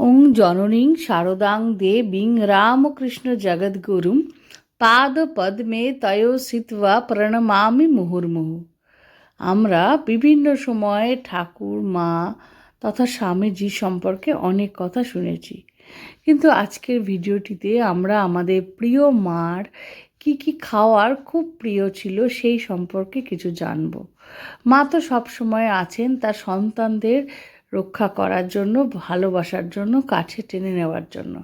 ওং জননীং শারদাং দেবীং রামকৃষ্ণ জগদ্গুরুম পাদ পদ্মে তয় সিত্বা প্রণমামি মুহুর্মুহু। আমরা বিভিন্ন সময়ে ঠাকুর, মা তথা স্বামীজি সম্পর্কে অনেক কথা শুনেছি। কিন্তু আজকের ভিডিওটিতে আমরা আমাদের প্রিয় মার কি কি খাওয়ার খুব প্রিয় ছিল সেই সম্পর্কে কিছু জানব। মা তো সবসময় আছেন, তার সন্তানদের রক্ষা করার জন্য, ভালোবাসার জন্য, কাছে টেনে নেওয়ার জন্য।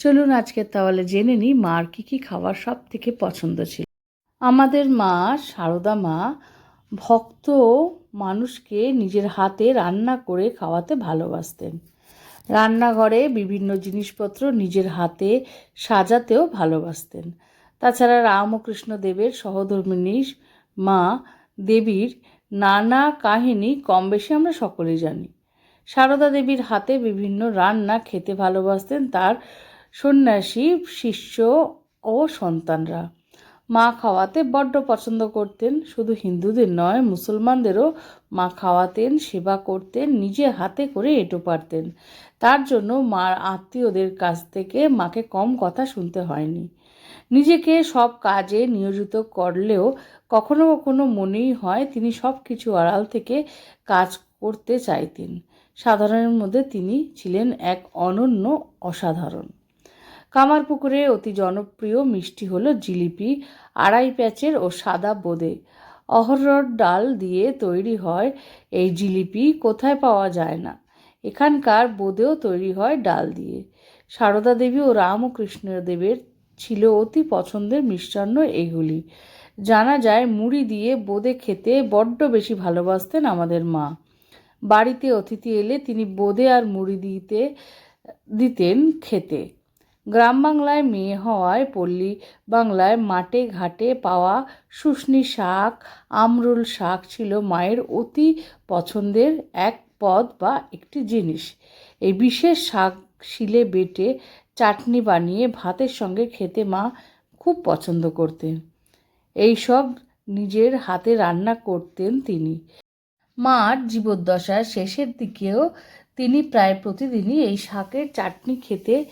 চলুন আজকে তাহলে জেনে নিই মার কী কী খাবার সব থেকে পছন্দ ছিল। আমাদের মা, সারদা মা, ভক্ত মানুষকে নিজের হাতে রান্না করে খাওয়াতে ভালোবাসতেন। রান্নাঘরে বিভিন্ন জিনিসপত্র নিজের হাতে সাজাতেও ভালোবাসতেন। তাছাড়া রামকৃষ্ণ দেবের সহধর্মিনী মা দেবীর নানা কাহিনী কম বেশি আমরা সকলেই জানি। সারদা দেবীর হাতে বিভিন্ন রান্না খেতে ভালোবাসতেন তার সন্ন্যাসী, শিষ্য ও সন্তানরা। মা খাওয়াতে বড্ড পছন্দ করতেন। শুধু হিন্দুদের নয়, মুসলমানদেরও মা খাওয়াতেন, সেবা করতেন, নিজে হাতে করে এঁটো পারতেন। তার জন্য মার আত্মীয়দের কাছ থেকে মাকে কম কথা শুনতে হয়নি। নিজেকে সব কাজে নিয়োজিত করলেও কখনো কখনো মনেই হয় তিনি সব কিছু আড়াল থেকে কাজ করতে চাইতেন। সাধারণের মধ্যে তিনি ছিলেন এক অনন্য অসাধারণ। কামারপুকুরে অতি জনপ্রিয় মিষ্টি হলো জিলিপি, আড়াই প্যাচের ও সাদা বোঁদে। অহরর ডাল দিয়ে তৈরি হয় এই জিলিপি, কোথায় পাওয়া যায় না। এখানকার বোঁদেও তৈরি হয় ডাল দিয়ে। সারদা দেবী ও রামকৃষ্ণ দেবের ছিল অতি পছন্দের মিষ্টান্ন এগুলি। জানা যায়, মুড়ি দিয়ে বোঁদে খেতে বড্ড বেশি ভালোবাসতেন আমাদের মা। বাড়িতে অতিথি এলে তিনি বোঁদে আর মুড়ি দিতে, দিতেন খেতে। গ্রাম বাংলায় মেয়ে হওয়ায় পল্লী বাংলায় মাঠে ঘাটে পাওয়া শুশনি শাক, আমরুল শাক ছিল মায়ের অতি পছন্দের এক পদ বা একটি জিনিস। এই বিশেষ শাক শিলে বেটে চাটনি বানিয়ে ভাতের সঙ্গে খেতে মা খুব পছন্দ করতেন। এই সব নিজের হাতে রান্না করতেন তিনি। মার জীবদ্দশার শেষের দিকেও তিনি প্রায় প্রতিদিনই এই শাকের চাটনি খেতে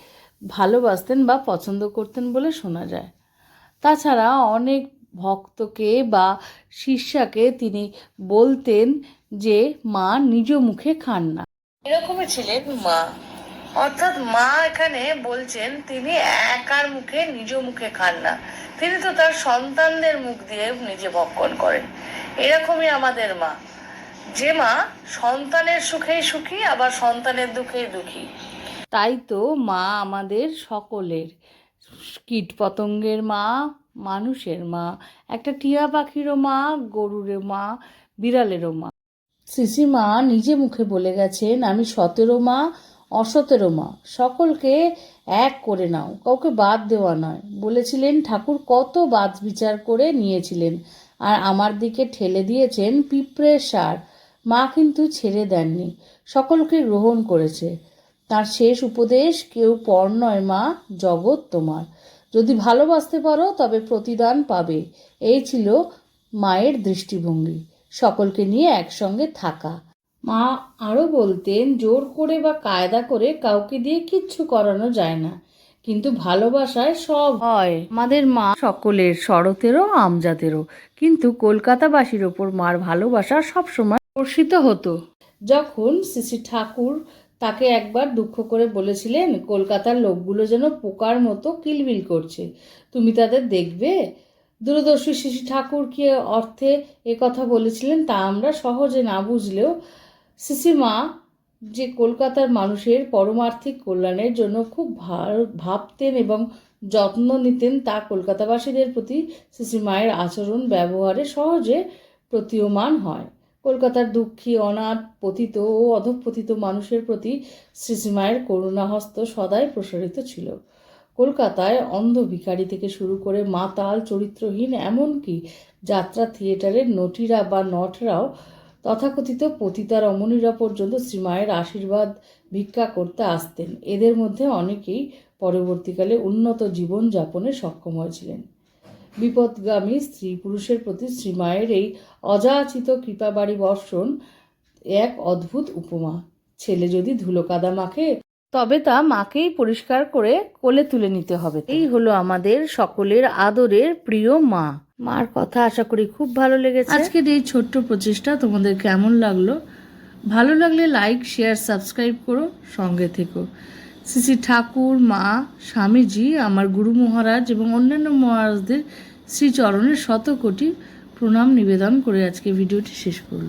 ভালোবাসতেন বা পছন্দ করতেন বলে শোনা যায়। তাছাড়া অনেক ভক্তকে বা শিষ্যাকে তিনি বলতেন যে, মা, নিজ মুখে খান না। এরকমই ছিলেন মা। অর্থাৎ মা এখানে বলছেন, তিনি একার মুখে, নিজ মুখে খান না। তিনি তো তার সন্তানদের মুখ দিয়ে নিজে ভক্ষণ করেন। এরকমই আমাদের মা। যে মা সন্তানের সুখেই সুখী, আবার সন্তানের দুঃখেই দুঃখী। তাই তো মা আমাদের সকলের। কীট পতঙ্গের মা, মানুষের মা, একটা টিয়া পাখিরও মা গরুরের মা, বিড়ালেরও মা। সিসিমা নিজে মুখে বলে গেছেন, আমি সতেরো মা, অসতেরো মা। সকলকে এক করে নাও। কাউকে বাদ দেওয়া নয়। বলেছিলেন ঠাকুর, কত বাদ বিচার করে নিয়েছিলেন। আর আমার দিকে ঠেলে দিয়েছেন পিঁপড়ের সার মা কিন্তু ছেড়ে দেননি, সকলকে গ্রহণ করেছে। তার শেষ উপদেশ, কেউ পর নয় মা, জগৎ তোমার। যদি ভালোবাসতে পারো, তবে প্রতিদান পাবে। এই ছিল মায়ের দৃষ্টিভঙ্গি। সকলকে নিয়ে একসঙ্গে থাকা। মা আরও বলতেন, জোর করে বা কায়দা করে কাউকে দিয়ে কিচ্ছু করানো যায় না। কিন্তু ভালোবাসায় সব হয়। আমাদের মা সকলের শরতেরও আমজাদেরও। কিন্তু কলকাতাবাসীর ওপর মার ভালোবাসা সবসময় বর্ষিত হতো। যখন শ্রী ঠাকুর তাকে একবার দুঃখ করে বলেছিলেন কলকাতার লোকগুলো যেন পোকার মতো কিলবিল করছে। তুমি তাদের দেখবে? দূরদর্শী শিশু ঠাকুর কি অর্থে এ কথা বলেছিলেন তা আমরা সহজে না বুঝলেও সিসিমা যে কলকাতার মানুষের পরমার্থিক কল্যাণের জন্য খুব ভাবতেন এবং যত্ন নিতেন, তা কলকাতাবাসীদের প্রতি সিসিমায়ের আচরণ ব্যবহারে সহজে প্রতীয়মান হয়। কলকাতার দুঃখী, অনাথ, পতিত ও অধপতিত মানুষের প্রতি শ্রীশ্রীমায়ের করুণাহস্ত সদাই প্রসারিত ছিল। কলকাতায় অন্ধ ভিখারি থেকে শুরু করে মাতাল, চরিত্রহীন, এমনকি যাত্রা থিয়েটারের নটিরা বা নটরাও তথাকথিত পতিতা রমণীরা পর্যন্ত শ্রীমায়ের আশীর্বাদ ভিক্ষা করতে আসতেন। এদের মধ্যে অনেকেই পরবর্তীকালে উন্নত জীবন যাপনে সক্ষম হয়েছিলেন। বিপদগামী স্ত্রী পুরুষের প্রতি শ্রীমায়ের এই অযাচিত কৃপাবাড়ি বর্ষণ এক অদ্ভুত উপমা। ছেলে যদি ধুলো কাদা মাখে, তবে তা মাকেই পরিষ্কার করে কোলে তুলে নিতে হবে। এই হলো আমাদের সকলের আদরের প্রিয় মা। মার কথা আশা করি খুব ভালো লেগেছে। আজকের এই ছোট্ট প্রচেষ্টা তোমাদের কেমন লাগল? ভালো লাগলে লাইক শেয়ার সাবস্ক্রাইব করো, সঙ্গে থেকো। শ্রী ঠাকুর, মা, স্বামীজি, আমার গুরু মহারাজ এবং অন্যান্য মহারাজদের শ্রীচরণের শত কোটি প্রণাম নিবেদন করে আজকে ভিডিওটি শেষ করল।